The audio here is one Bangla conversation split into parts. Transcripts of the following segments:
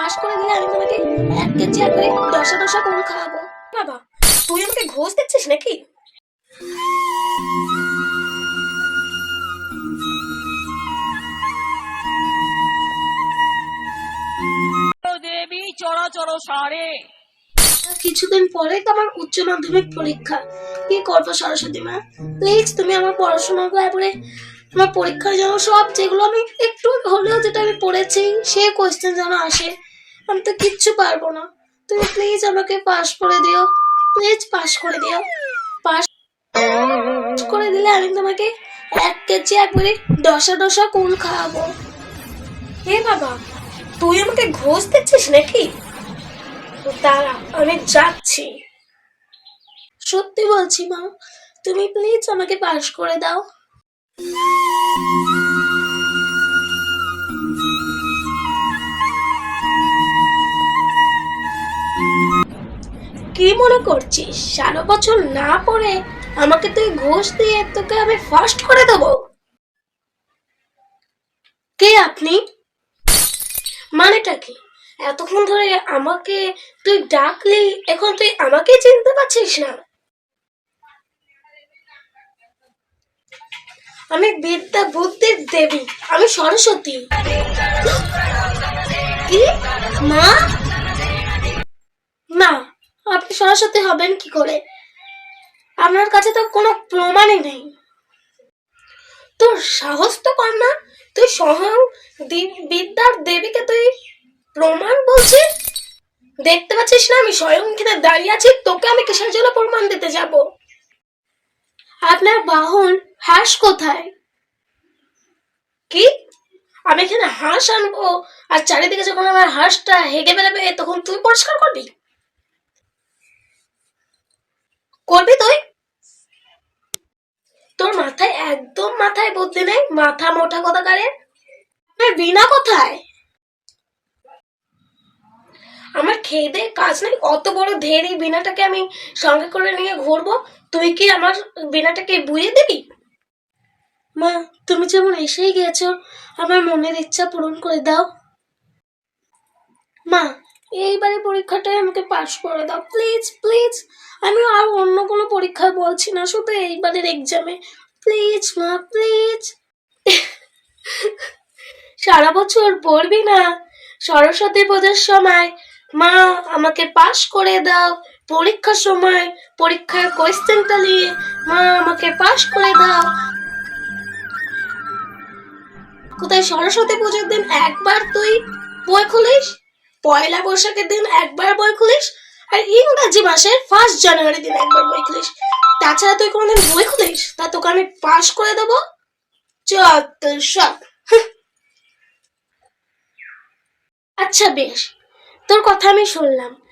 পাশ করে দিলে আমি তোমাকে এক কেজি করে দশা দশা কুল খাওয়াবো। বাবা তুই আমাকে ঘোষ দিচ্ছিস নাকি? দেবী চরাচর সারে। কিছুদিন পরে তো আমার উচ্চ মাধ্যমিক পরীক্ষা। কি করব সরস্বতী মা? প্লিজ তুমি আমার পড়াশোনার ব্যাপারে আমার পরীক্ষার যেন সব যেগুলো আমি একটু হলেও যেটা আমি পড়েছি সে কোয়েশ্চেন যেন আসে। আমি তো কিচ্ছু পারব না। তুমি প্লিজ আমাকে পাশ করে দিও। প্লিজ পাশ করে দিও। পাশ করে দিলে আমি তোমাকে এক কেজি একবারে দশা দশা কুল খাওয়াবো। হে বাবা তুই আমাকে ঘোষ দিচ্ছিস নাকি? দাঁড়া আমি যাচ্ছি। সত্যি বলছি মা তুমি প্লিজ আমাকে পাশ করে দাও। কি মনে করছিস? সারা বছর না পড়ে আমাকে তুই ঘুষ দিয়ে তোকে আমি ফার্স্ট করে দেবো। কে আপনি? মানেটা কি? এতক্ষণ ধরে আমাকে তুই ডাকলি, এখন তুই আমাকে চিনতে পারছিস না। আমি বিদ্যা বুদ্ধির দেবী, আমি সরস্বতী। কি? মা? না আপনি সরস্বতী হবেন কি করে? আপনার কাছে তো কোনো প্রমাণই নেই। তোর সাহস তো কম না? তুই স্বয়ং বিদ্যার দেবীকে তুই প্রমাণ বলছিস? দেখতে পাচ্ছিস না আমি স্বয়ং এখানে দাঁড়িয়ে আছি? তোকে আমি কিসের জন্য প্রমাণ দিতে যাব? আপনার বাহন হাঁস কোথায়? কি? আমি এখানে হাঁস আনব, আর চারিদিকে যখন আমার হাঁসটা হেগে বেড়াবে, তখন তুই পরিষ্কার করবি? করবি তুই? তোর মাথায় একদম মাথায় বুদ্ধি নেই? মাথা মোটা কথা কারে? বিনা কোথায়? আমার খেয়ে কাজ নেই? অত বড় ধেরি বিনাটাকে আমি সঙ্গে করে নিয়ে ঘুরবো? তুই কি আমার বিনাটাকে বুঝিয়ে দিবি? মা, তুমি যেমন এসেই গেছো, আমার মনের ইচ্ছা পূরণ করে দাও। মা এইবারে পরীক্ষাটায় আমাকে পাশ করে দাও। প্লিজ প্লিজ আমি আর অন্য কোনো পরীক্ষায় বলছি না, শুধু এইবারের এক্সামে প্লিজ মা প্লিজ সারা বছর পড়বি না। সরস্বতী পুজোর সময়, মা, আমাকে পাশ করে দাও। পরীক্ষার সময়, পরীক্ষার কোয়েশ্চেনটা নিয়ে মা, আমাকে পাশ করে দাও। কোথায় সরস্বতী পুজোর দিন একবার তুই বই খুলিস? পয়লা বৈশাখের দিন একবার বই খুলিস আর ইংরাজি মাসের ফার্স্ট জানুয়ারি দিন একবার বই খুলিস। তাছাড়া তুই কোনোদিন বই খুলিস? তা তোকে আমি পাস করে দেবো। আচ্ছা বেশ। তোর কথা আমি শুনলাম।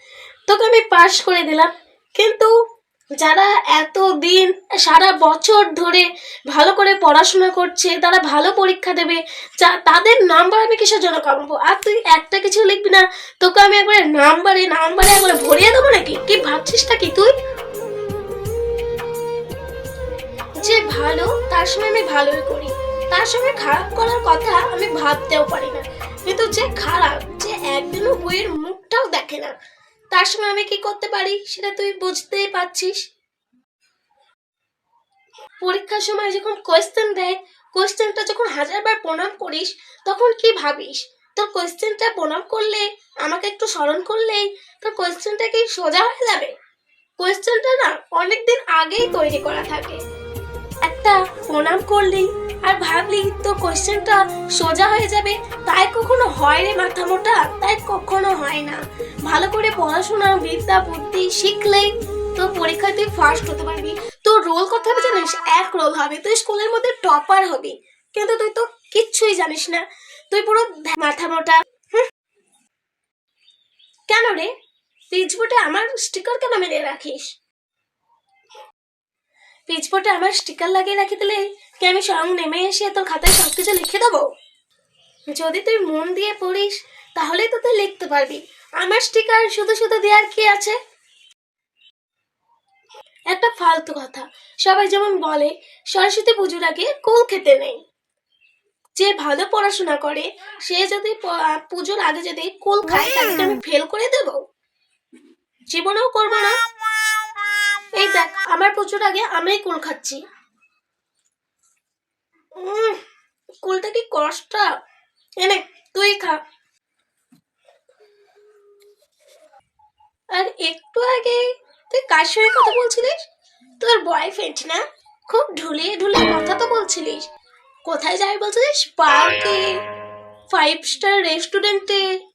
তোকে আমি পাস করে দিলাম। কিন্তু যারা এত দিন সারা বছর ধরে ভালো করে পড়াশোনা করছে, তারা ভালো পরীক্ষা দেবে, যা, তাদের নাম্বার আমি কিসের জন্য কামাবো? আর তুই একটা কিছু লিখবি না, তোকে আমি একবারে নাম্বারে নাম্বারে একবারে ভরিয়ে দেবো নাকি? কি ভাবছিসটা কি তুই? যে ভালো, তার সময় আমি ভালোই করি। তার সঙ্গে খারাপ করার কথা আমি ভাবতেও পারি না। কিন্তু যে খারাপ, যে একদিনও বইয়ের মুখটাও দেখে না। তার সময় আমি কি করতে পারি সেটা তুই বুঝতেই পারছিস? পরীক্ষার সময় যখন কোয়েশ্চেন দেয় কোয়েশ্চেনটা যখন হাজারবার প্রণাম করিস, তখন কি ভাবিস? তোর কোয়েশ্চেনটা প্রণাম করলে, আমাকে একটু স্মরণ করলেই তোর কোয়েশ্চেনটা কি সোজা হয়ে যাবে? কোয়েশ্চেনটা না অনেকদিন আগেই তৈরি করা থাকে। একটা প্রণাম করলেই আর ভাবলি তো কোশ্চেনটা সোজা হয়ে যাবে। তাই কখনো হয় রে মাথা মোটা তাই কখনো হয় না। ভালো করে পড়াশোনা বিদ্যা, বুদ্ধি শিখলেই তো পরীক্ষায় তুই ফার্স্ট হতে পারবি। তোর রোল কত হবে জানিস? এক রোল হবে। তুই স্কুলের মধ্যে টপার হবি। কিন্তু তুই তো কিচ্ছুই জানিস না। তুই পুরো মাথা মোটা। কেন রে? পিচবোর্ডে আমার স্টিকার কেন মেরে রাখিস? পেজপটে আমার স্টিকার লাগিয়ে রাখি দিলে কি আমি স্বয়ং নেমে এসে তোর খাতায় সব কিছু লিখে দেবো? যদি তুই মন দিয়ে পড়িস তাহলে তো তুই লিখতে পারবি। আমার স্টিকার শুধু শুধু দেওয়ার কি আছে? একটা ফালতু কথা। সবাই যেমন বলে, সরস্বতী পুজোর আগে কোল খেতে নেই। যে ভালো পড়াশোনা করে, সে যদি পুজোর আগে যদি কুল খায়, তাকে আমি ফেল করে দেব? জীবনেও করব না? এই দেখ, আমার পুজোর আগে আমিই কুল খাচ্ছি। কুলটা কি কষ্ট? এনে তুই খা। আর একটু আগে তুই কার সঙ্গে কথা বলছিলিস? তোর বয়ফ্রেন্ড না? খুব ঢুলিয়ে ঢুলিয়ে কথা তো বলছিলিস। কোথায় যাই বলছিলিস? পার্কে। ফাইভ স্টার রেস্টুরেন্টে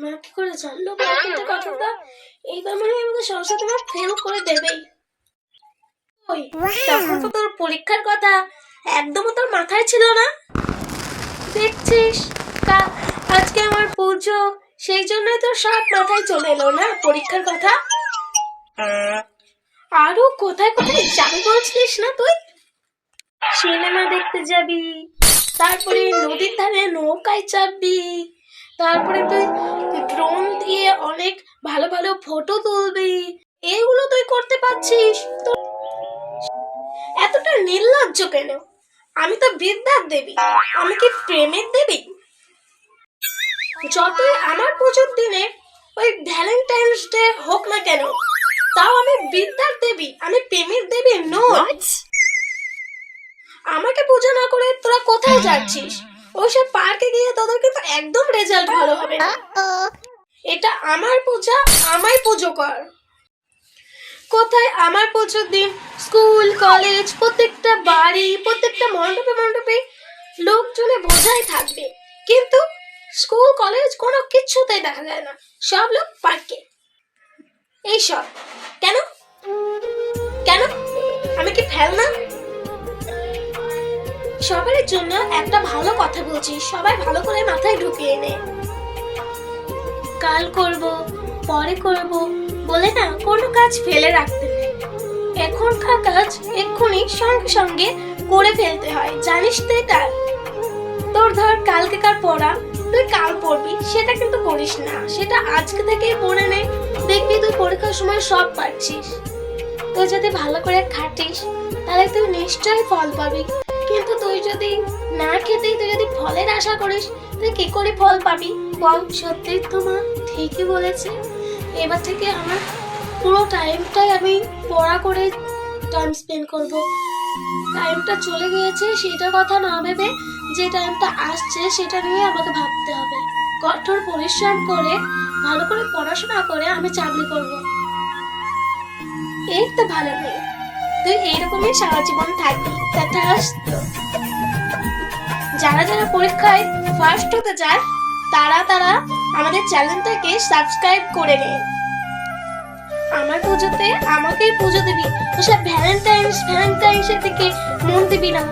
মা কি করে জানলো কথাটা এইবার মনে হয় আমাকে সরস্বতী মা ফেল করে দেবেই ওই তখন তো তোর পরীক্ষার কথা একদমও তোর মাথায় ছিল না। দেখছিস? আজকে আমার পুজো সেই জন্যই তো সব মাথায় চলে এলো না পরীক্ষার কথা? আরও কোথায় কোথায় যাবি বলছিস না তুই? সিনেমা দেখতে যাবি তারপরে নদীর ধারে নৌকায় চাপবি তারপরে তুই ড্রোন দিয়ে অনেক ভালো ভালো ফটো তুলবি। এগুলো তুই করতে পারছিস। তো এতটা নির্লজ্জ কেন? আমি তো বিদ্যার দেবী। আমি কি প্রেমের দেবী? যতই আমার পুজোর দিনে ওই ভ্যালেন্টাইন্স ডে হোক না কেন তাও আমি বিদ্যার দেবী। আমি প্রেমের দেবী নই। আমাকে পুজো না করে তোরা কোথায় যাচ্ছিস? ওইসব পার্কে গিয়ে তোদের কিন্তু একদম রেজাল্ট ভালো হবে না। এটা আমার পূজা, আমায় পুজো কর। কোথায় আমার পুজোর দিন? স্কুল, কলেজ, প্রত্যেকটা বাড়ি, প্রত্যেকটা মণ্ডপে মণ্ডপে লোকজনে বোঝাই থাকবে। কিন্তু স্কুল, কলেজ কোনো কিছুতেই দেখা যায় না। সব লোক পার্কে। এইসব কেন? কেন? আমি কি ফেল না সবার জন্য একটা ভালো কথা বলছি, সবাই ভালো করে মাথায় ঢুকিয়ে নে। কাল করব, পরে করব, বলে না কোনো কাজ ফেলে রাখতে নেই। এখনকার কাজ এক্ষুনি সঙ্গে সঙ্গে করে ফেলতে হয়, জানিস তো এটা তোর ধর কালকে কার পড়া, তুই কাল পড়বি, সেটা কিন্তু করিস না, সেটা আজকে থেকেই পড়ে নে। দেখবি তুই পরীক্ষার সময় সব পাচ্ছিস তুই যদি ভালো করে খাটিস, তাহলে তুই নিশ্চয়ই ফল পাবি। তুই যদি না খেতেই তুই যদি ফলের আশা করিস, তুই কি করে ফল পাবি? বল। সত্যি তো মা ঠিকই বলেছে। এবার থেকে আমার পুরো টাইমটাই আমি পড়া করে টাইম স্পেন্ড করব। টাইমটা চলে গিয়েছে সেটার কথা না ভেবে যে টাইমটা আসছে, সেটা নিয়ে আমাকে ভাবতে হবে। কঠোর পরিশ্রম করে, ভালো করে পড়াশোনা করে আমি চাকরি করব। এই তো ভালো মেয়ে তুই এইরকমই সারা জীবন থাকবি তথাস্তু যারা যারা পরীক্ষায় ফার্স্ট হতে চায়, তারা তারা আমাদের চ্যানেলটাকে সাবস্ক্রাইব করে নে আমার পুজোতে আমাকেই পুজো দিবি। ওসব ভ্যালেন্টাইন্স ভ্যালেন্টাইন্সের দিকে মন দিবি না।